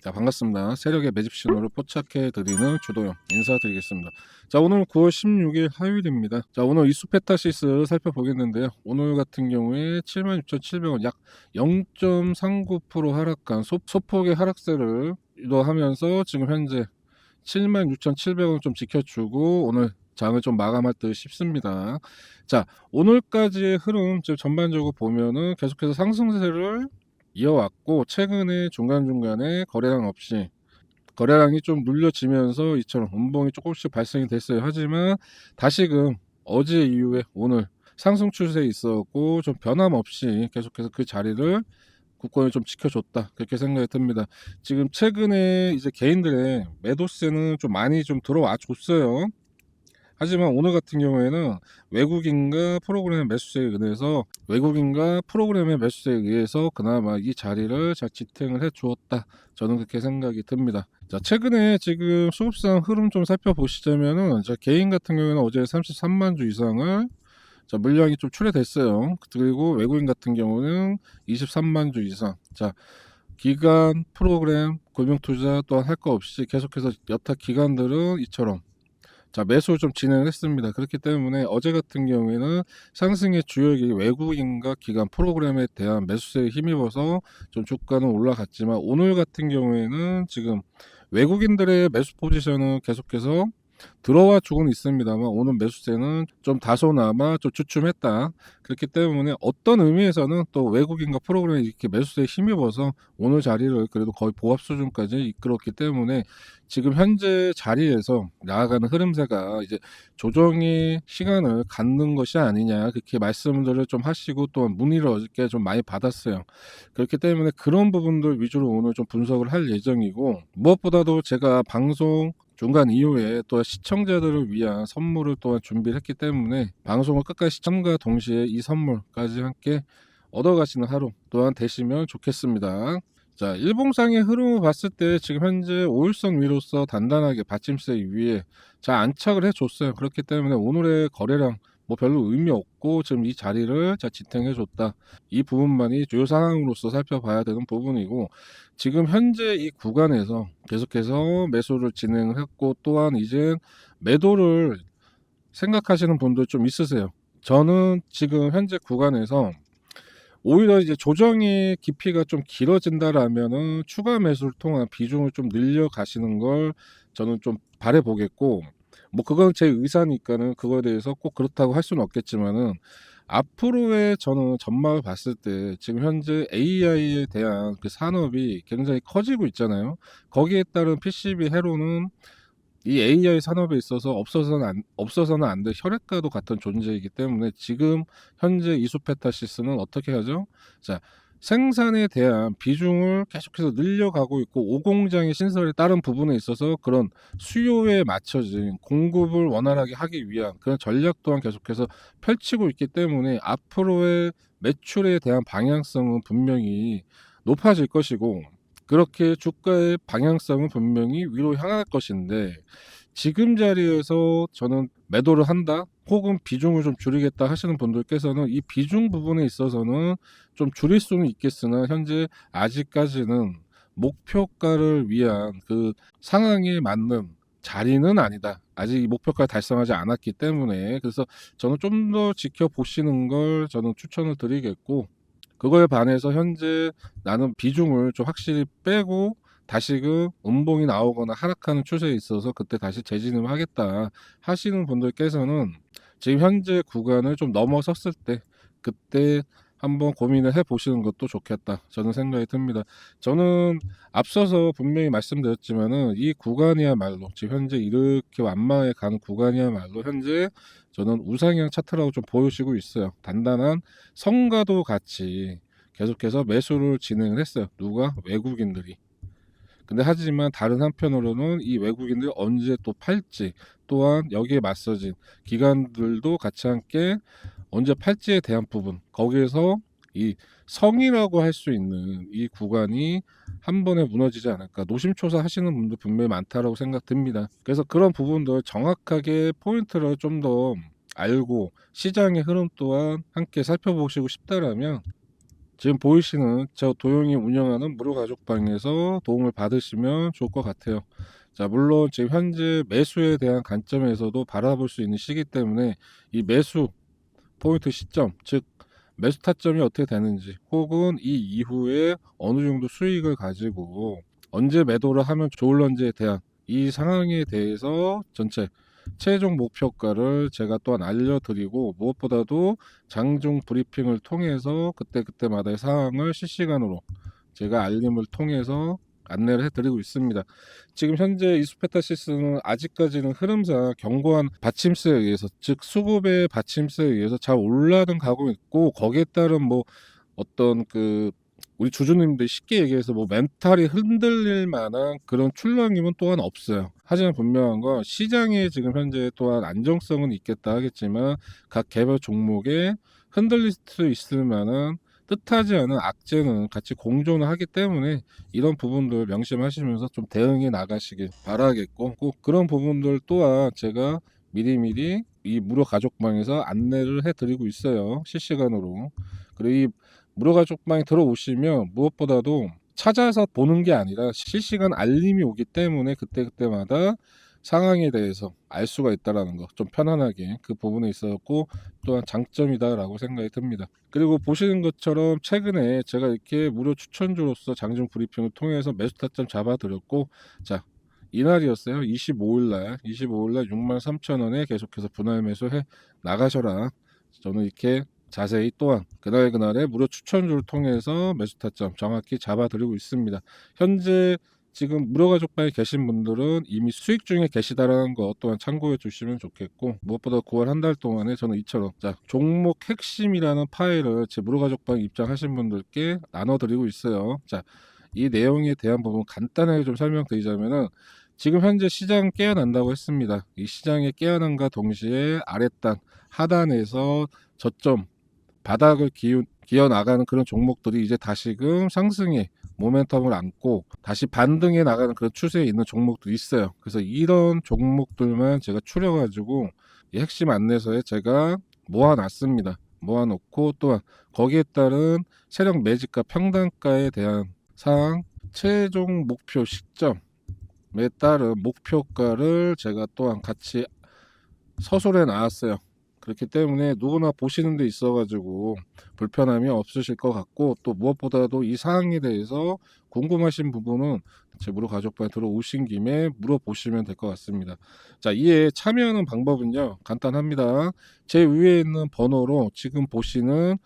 자 반갑습니다. 세력의 매집 신호를 포착해 드리는 주도영 인사드리겠습니다. 자 오늘 9월 16일 화요일입니다. 자 오늘 이수페타시스 살펴보겠는데요. 오늘 같은 경우에 76,700원 약 0.39% 하락한 소, 소폭의 하락세를 유도하면서 지금 현재 76,700원 좀 지켜주고 오늘 장을 좀 마감할 듯 싶습니다. 자 오늘까지의 흐름 전반적으로 보면은 계속해서 상승세를 이어왔고 최근에 중간중간에 거래량 없이 거래량이 좀 눌려지면서 이처럼 음봉이 조금씩 발생이 됐어요. 하지만 다시금 어제 이후에 오늘 상승 추세에 있었고 좀 변함없이 계속해서 그 자리를 국권이 좀 지켜줬다 그렇게 생각이 듭니다. 지금 최근에 이제 개인들의 매도세는 좀 많이 좀 들어와 줬어요. 하지만 오늘 같은 경우에는 외국인과 프로그램 매수세에 의해서 외국인과 프로그램의 매수세에 의해서 그나마 이 자리를 잘 지탱을 해 주었다. 저는 그렇게 생각이 듭니다. 자, 최근에 지금 수급상 흐름 좀 살펴보시자면은 자, 개인 같은 경우에는 어제 33만 주 이상을 자, 물량이 좀 출회됐어요. 그리고 외국인 같은 경우는 23만 주 이상. 자, 기간, 프로그램, 금융 투자 또한 할 거 없이 계속해서 여타 기관들은 이처럼 자 매수를 좀 진행했습니다. 그렇기 때문에 어제 같은 경우에는 상승의 주역이 외국인과 기관 프로그램에 대한 매수세에 힘입어서 좀 주가는 올라갔지만 오늘 같은 경우에는 지금 외국인들의 매수 포지션은 계속해서 들어와 주고는 있습니다만 오늘 매수세는 좀 다소나마 좀 주춤했다. 그렇기 때문에 어떤 의미에서는 또 외국인과 프로그램이 이렇게 매수세에 힘입어서 오늘 자리를 그래도 거의 보합 수준까지 이끌었기 때문에 지금 현재 자리에서 나아가는 흐름세가 이제 조정의 시간을 갖는 것이 아니냐 그렇게 말씀들을 좀 하시고 또 문의를 어저께 좀 많이 받았어요. 그렇기 때문에 그런 부분들 위주로 오늘 좀 분석을 할 예정이고 무엇보다도 제가 방송 중간 이후에 또 시청자들을 위한 선물을 또한 준비를 했기 때문에 방송을 끝까지 시청과 동시에 이 선물까지 함께 얻어가시는 하루 또한 되시면 좋겠습니다. 자, 일봉상의 흐름을 봤을 때 지금 현재 5일선 위로서 단단하게 받침세 위에 잘 안착을 해줬어요. 그렇기 때문에 오늘의 거래량 뭐 별로 의미 없고 지금 이 자리를 잘 지탱해 줬다. 이 부분만이 주요 상황으로서 살펴봐야 되는 부분이고 지금 현재 이 구간에서 계속해서 매수를 진행을 했고 또한 이제 매도를 생각하시는 분들 좀 있으세요. 저는 지금 현재 구간에서 오히려 이제 조정의 깊이가 좀 길어진다라면은 추가 매수를 통한 비중을 좀 늘려 가시는 걸 저는 좀 바래 보겠고 뭐 그건 제 의사니까는 그거에 대해서 꼭 그렇다고 할 수는 없겠지만은 앞으로의 저는 전망을 봤을 때 지금 현재 AI에 대한 그 산업이 굉장히 커지고 있잖아요. 거기에 따른 PCB 회로는 이 AI 산업에 있어서 없어서는 안, 없어서는 안 될 혈액과도 같은 존재이기 때문에 지금 현재 이수페타시스는 어떻게 하죠? 자, 생산에 대한 비중을 계속해서 늘려가고 있고 오공장의 신설에 따른 부분에 있어서 그런 수요에 맞춰진 공급을 원활하게 하기 위한 그런 전략 또한 계속해서 펼치고 있기 때문에 앞으로의 매출에 대한 방향성은 분명히 높아질 것이고 그렇게 주가의 방향성은 분명히 위로 향할 것인데 지금 자리에서 저는 매도를 한다 혹은 비중을 좀 줄이겠다 하시는 분들께서는 이 비중 부분에 있어서는 좀 줄일 수는 있겠으나 현재 아직까지는 목표가를 위한 그 상황에 맞는 자리는 아니다. 아직 이 목표가를 달성하지 않았기 때문에 그래서 저는 좀 더 지켜보시는 걸 저는 추천을 드리겠고 그거에 반해서 현재 나는 비중을 좀 확실히 빼고 다시금 음봉이 나오거나 하락하는 추세에 있어서 그때 다시 재진입을 하겠다 하시는 분들께서는 지금 현재 구간을 좀 넘어섰을 때 그때 한번 고민을 해 보시는 것도 좋겠다 저는 생각이 듭니다. 저는 앞서서 분명히 말씀드렸지만은 이 구간이야말로 지금 현재 이렇게 완만해 가는 구간이야말로 현재 저는 우상향 차트라고 좀 보여지고 있어요. 단단한 성과도 같이 계속해서 매수를 진행을 했어요. 누가 외국인들이. 근데 하지만 다른 한편으로는 이 외국인들이 언제 또 팔지 또한 여기에 맞서진 기관들도 같이 함께 언제 팔지에 대한 부분 거기에서 이 성이라고 할 수 있는 이 구간이 한 번에 무너지지 않을까 노심초사 하시는 분들 분명히 많다라고 생각됩니다. 그래서 그런 부분들 정확하게 포인트를 좀더 알고 시장의 흐름 또한 함께 살펴보시고 싶다라면 지금 보이시는 저 도용이 운영하는 무료 가족방에서 도움을 받으시면 좋을 것 같아요. 자, 물론 지금 현재 매수에 대한 관점에서도 바라볼 수 있는 시기 때문에 이 매수 포인트 시점, 즉 매수 타점이 어떻게 되는지 혹은 이 이후에 어느 정도 수익을 가지고 언제 매도를 하면 좋을런지에 대한 이 상황에 대해서 전체 최종 목표가를 제가 또한 알려드리고 무엇보다도 장중 브리핑을 통해서 그때그때마다의 상황을 실시간으로 제가 알림을 통해서 안내를 해드리고 있습니다. 지금 현재 이수페타시스는 아직까지는 흐름상 견고한 받침세에 의해서 즉 수급의 받침세에 의해서 잘 올라는 가고 있고 거기에 따른 뭐 어떤 그 우리 주주님들이 쉽게 얘기해서 뭐 멘탈이 흔들릴 만한 그런 출렁임은 또한 없어요. 하지만 분명한 건 시장에 지금 현재 또한 안정성은 있겠다 하겠지만 각 개별 종목에 흔들릴 수 있을 만한 뜻하지 않은 악재는 같이 공존을 하기 때문에 이런 부분들 명심하시면서 좀 대응해 나가시길 바라겠고 꼭 그런 부분들 또한 제가 미리미리 이 무료 가족방에서 안내를 해드리고 있어요 실시간으로 그리고 이 무료 가족방에 들어오시면 무엇보다도 찾아서 보는 게 아니라 실시간 알림이 오기 때문에 그때그때마다 상황에 대해서 알 수가 있다라는 거 좀 편안하게 그 부분에 있었고 또한 장점이다라고 생각이 듭니다. 그리고 보시는 것처럼 최근에 제가 이렇게 무료 추천주로서 장중 브리핑을 통해서 매수 타점 잡아드렸고 자 이날이었어요. 25일날 25일날 63,000원에 계속해서 분할 매수해 나가셔라. 저는 이렇게 자세히 또한 그날 그날의 무료 추천주를 통해서 매수 타점 정확히 잡아드리고 있습니다. 현재 지금 무료 가족방에 계신 분들은 이미 수익 중에 계시다라는 거 또한 참고해 주시면 좋겠고 무엇보다 9월 한 달 동안에 저는 이처럼 자 종목 핵심이라는 파일을 제 무료 가족방 입장하신 분들께 나눠드리고 있어요. 자 이 내용에 대한 부분 간단하게 좀 설명드리자면은 지금 현재 시장 깨어난다고 했습니다. 이 시장의 깨어남과 동시에 아랫단 하단에서 저점 바닥을 기운, 기어 나가는 그런 종목들이 이제 다시금 상승의 모멘텀을 안고 다시 반등해 나가는 그런 추세에 있는 종목도 있어요. 그래서 이런 종목들만 제가 추려가지고 이 핵심 안내서에 제가 모아놨습니다. 모아놓고 또한 거기에 따른 세력 매집가 평단가에 대한 사항, 최종 목표 시점에 따른 목표가를 제가 또한 같이 서술해 놨어요. 그렇기 때문에 누구나 보시는 데 있어가지고 불편함이 없으실 것 같고 또 무엇보다도 이 사항에 대해서 궁금하신 부분은 제 무료 가족방에 들어오신 김에 물어보시면 될 것 같습니다. 자, 이에 참여하는 방법은요, 간단합니다. 제 위에 있는 번호로 지금 보시는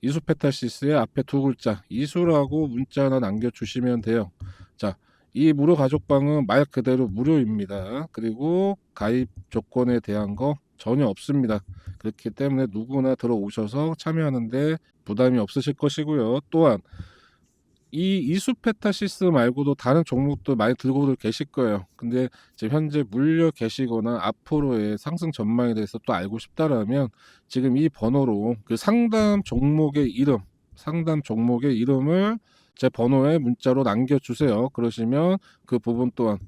이수페타시스의 앞에 두 글자 이수라고 문자 하나 남겨주시면 돼요. 자, 이 무료 가족방은 말 그대로 무료입니다. 그리고 가입 조건에 대한 거 전혀 없습니다. 그렇기 때문에 누구나 들어오셔서 참여하는데 부담이 없으실 것이고요. 또한 이 이수페타시스 말고도 다른 종목도 많이 들고들 계실 거예요. 근데 지금 현재 물려 계시거나 앞으로의 상승 전망에 대해서 또 알고 싶다라면 지금 이 번호로 그 상담 종목의 이름, 상담 종목의 이름을 제 번호에 문자로 남겨주세요. 그러시면 그 부분 또한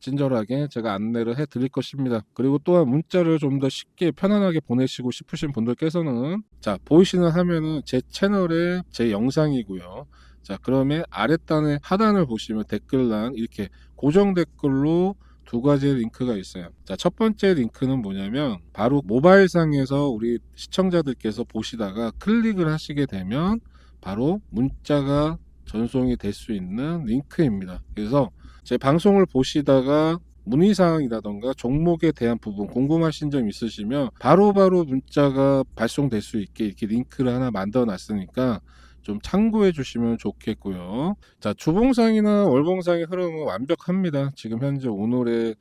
친절하게 제가 안내를 해 드릴 것입니다. 그리고 또한 문자를 좀 더 쉽게 편안하게 보내시고 싶으신 분들께서는 자 보이시는 화면은 제 채널의 제 영상이고요. 자 그러면 아랫단의 하단을 보시면 댓글란 이렇게 고정 댓글로 두 가지의 링크가 있어요. 자, 첫 번째 링크는 뭐냐면 바로 모바일상에서 우리 시청자들께서 보시다가 클릭을 하시게 되면 바로 문자가 전송이 될 수 있는 링크입니다. 그래서 제 방송을 보시다가 문의사항이라던가 종목에 대한 부분 궁금하신 점 있으시면 바로 바로 문자가 발송될 수 있게 이렇게 링크를 하나 만들어 놨으니까 좀 참고해 주시면 좋겠고요. 자, 주봉상이나 월봉상의 흐름은 완벽합니다. 지금 현재 오늘의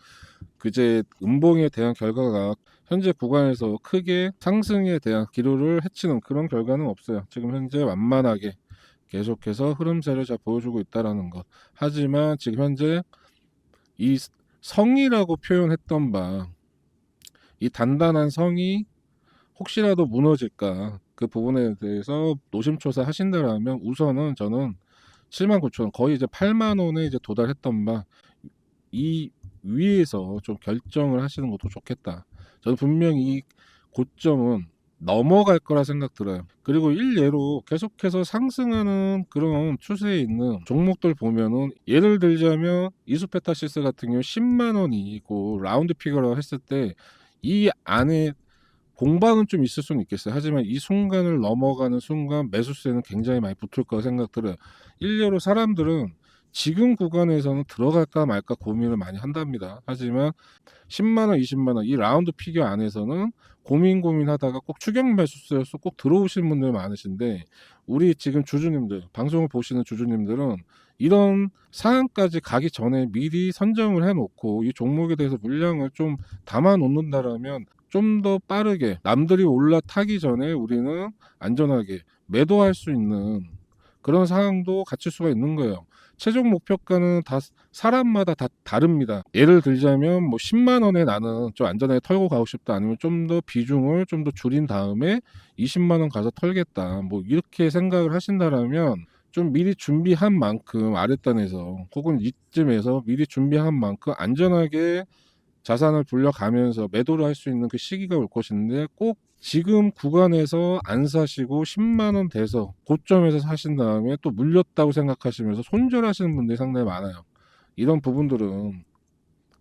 그제 음봉에 대한 결과가 현재 구간에서 크게 상승에 대한 기로를 해치는 그런 결과는 없어요. 지금 현재 완만하게 계속해서 흐름세를 잘 보여주고 있다라는 것. 하지만 지금 현재 이 성이라고 표현했던 바, 이 단단한 성이 혹시라도 무너질까 그 부분에 대해서 노심초사 하신다라면 우선은 저는 7만 9천 원 거의 이제 8만 원에 이제 도달했던 바 이 위에서 좀 결정을 하시는 것도 좋겠다. 저는 분명히 이 고점은 넘어갈 거라 생각 들어요. 그리고 일례로 계속해서 상승하는 그런 추세에 있는 종목들 보면은 예를 들자면 이수페타시스 같은 경우 10만 원이고 라운드 피거라고 했을 때 이 안에 공방은 좀 있을 수는 있겠어요. 하지만 이 순간을 넘어가는 순간 매수세는 굉장히 많이 붙을 거라 생각 들어요. 일례로 사람들은 지금 구간에서는 들어갈까 말까 고민을 많이 한답니다. 하지만 10만 원, 20만 원 이 라운드 피겨 안에서는 고민 고민하다가 꼭 추격 매수세여서 꼭 들어오시는 분들 많으신데 우리 지금 주주님들 방송을 보시는 주주님들은 이런 상황까지 가기 전에 미리 선정을 해놓고 이 종목에 대해서 물량을 좀 담아 놓는다라면 좀 더 빠르게 남들이 올라타기 전에 우리는 안전하게 매도할 수 있는 그런 상황도 갖출 수가 있는 거예요. 최종 목표가는 다 사람마다 다 다릅니다. 예를 들자면 뭐 10만 원에 나는 좀 안전하게 털고 가고 싶다 아니면 좀 더 비중을 좀 더 줄인 다음에 20만 원 가서 털겠다. 뭐 이렇게 생각을 하신다라면 좀 미리 준비한 만큼 아랫단에서 혹은 이쯤에서 미리 준비한 만큼 안전하게 자산을 불려가면서 매도를 할 수 있는 그 시기가 올 것인데 꼭 지금 구간에서 안 사시고 10만 원 돼서 고점에서 사신 다음에 또 물렸다고 생각하시면서 손절하시는 분들이 상당히 많아요. 이런 부분들은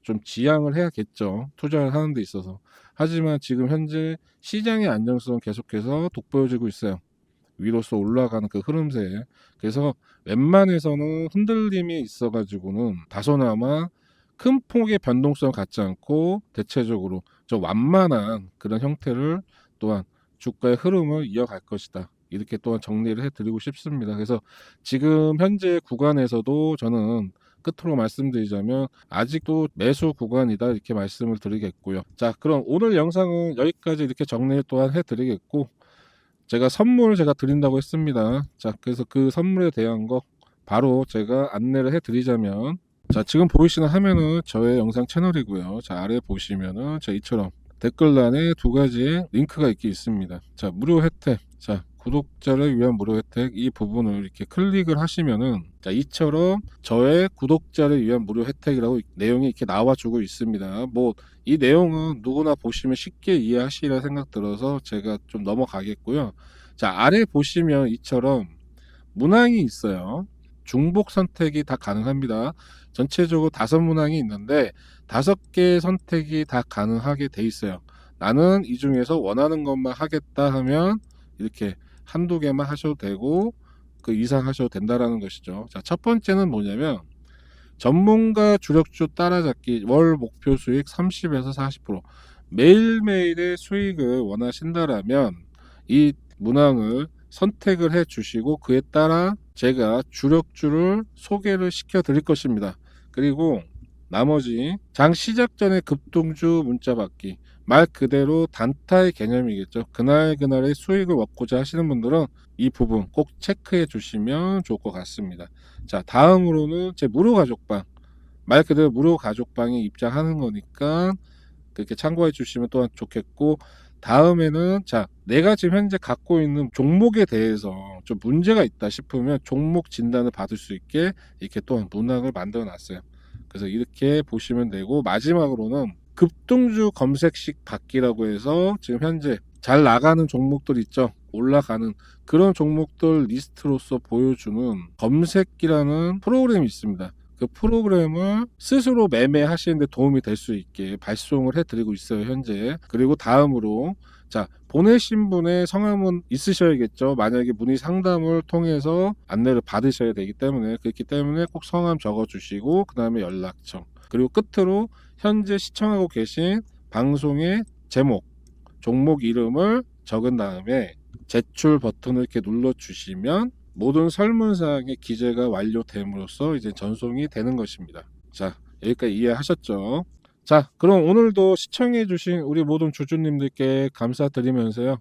좀 지양을 해야겠죠. 투자를 하는 데 있어서. 하지만 지금 현재 시장의 안정성은 계속해서 돋보여지고 있어요. 위로서 올라가는 그 흐름세. 그래서 웬만해서는 흔들림이 있어가지고는 다소나마 큰 폭의 변동성 갖지 않고 대체적으로 좀 완만한 그런 형태를 또한 주가의 흐름을 이어갈 것이다. 이렇게 또한 정리를 해드리고 싶습니다. 그래서 지금 현재 구간에서도 저는 끝으로 말씀드리자면 아직도 매수 구간이다 이렇게 말씀을 드리겠고요. 자, 그럼 오늘 영상은 여기까지 이렇게 정리를 또한 해드리겠고 제가 선물 제가 드린다고 했습니다. 자, 그래서 그 선물에 대한 거 바로 제가 안내를 해드리자면 자, 지금 보이시는 화면은 저의 영상 채널이고요. 자, 아래 보시면은 자, 이처럼 댓글란에 두 가지의 링크가 있게 있습니다. 자, 무료 혜택. 자, 구독자를 위한 무료 혜택 이 부분을 이렇게 클릭을 하시면은 자, 이처럼 저의 구독자를 위한 무료 혜택이라고 내용이 이렇게 나와주고 있습니다. 뭐 이 내용은 누구나 보시면 쉽게 이해하시리라 생각 들어서 제가 좀 넘어가겠고요. 자, 아래 보시면 이처럼 문항이 있어요. 중복 선택이 다 가능합니다. 전체적으로 다섯 문항이 있는데 다섯 개 선택이 다 가능하게 돼 있어요. 나는 이 중에서 원하는 것만 하겠다 하면 이렇게 한두 개만 하셔도 되고 그 이상 하셔도 된다라는 것이죠. 자, 첫 번째는 뭐냐면 전문가 주력주 따라잡기 월 목표 수익 30에서 40% 매일매일의 수익을 원하신다라면 이 문항을 선택을 해 주시고 그에 따라 제가 주력주를 소개를 시켜 드릴 것입니다. 그리고 나머지 장 시작 전에 급등주 문자 받기 말 그대로 단타의 개념이겠죠. 그날 그날의 수익을 얻고자 하시는 분들은 이 부분 꼭 체크해 주시면 좋을 것 같습니다. 자 다음으로는 제 무료 가족방 말 그대로 무료 가족방에 입장하는 거니까 그렇게 참고해 주시면 또한 좋겠고 다음에는 자 내가 지금 현재 갖고 있는 종목에 대해서 좀 문제가 있다 싶으면 종목 진단을 받을 수 있게 이렇게 또한 문항을 만들어 놨어요. 그래서 이렇게 보시면 되고 마지막으로는 급등주 검색식 받기라고 해서 지금 현재 잘 나가는 종목들 있죠. 올라가는 그런 종목들 리스트로서 보여주는 검색기라는 프로그램이 있습니다. 그 프로그램을 스스로 매매하시는데 도움이 될 수 있게 발송을 해드리고 있어요 현재. 그리고 다음으로 자 보내신 분의 성함은 있으셔야겠죠. 만약에 문의 상담을 통해서 안내를 받으셔야 되기 때문에 그렇기 때문에 꼭 성함 적어 주시고 그 다음에 연락처. 그리고 끝으로 현재 시청하고 계신 방송의 제목 종목 이름을 적은 다음에 제출 버튼을 이렇게 눌러 주시면 모든 설문사항의 기재가 완료됨으로써 이제 전송이 되는 것입니다. 자, 여기까지 이해하셨죠? 자, 그럼 오늘도 시청해주신 우리 모든 주주님들께 감사드리면서요.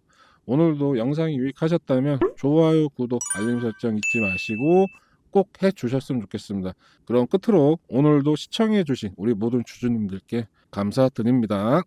오늘도 영상이 유익하셨다면 좋아요, 구독, 알림 설정 잊지 마시고 꼭 해주셨으면 좋겠습니다. 그럼 끝으로 오늘도 시청해주신 우리 모든 주주님들께 감사드립니다.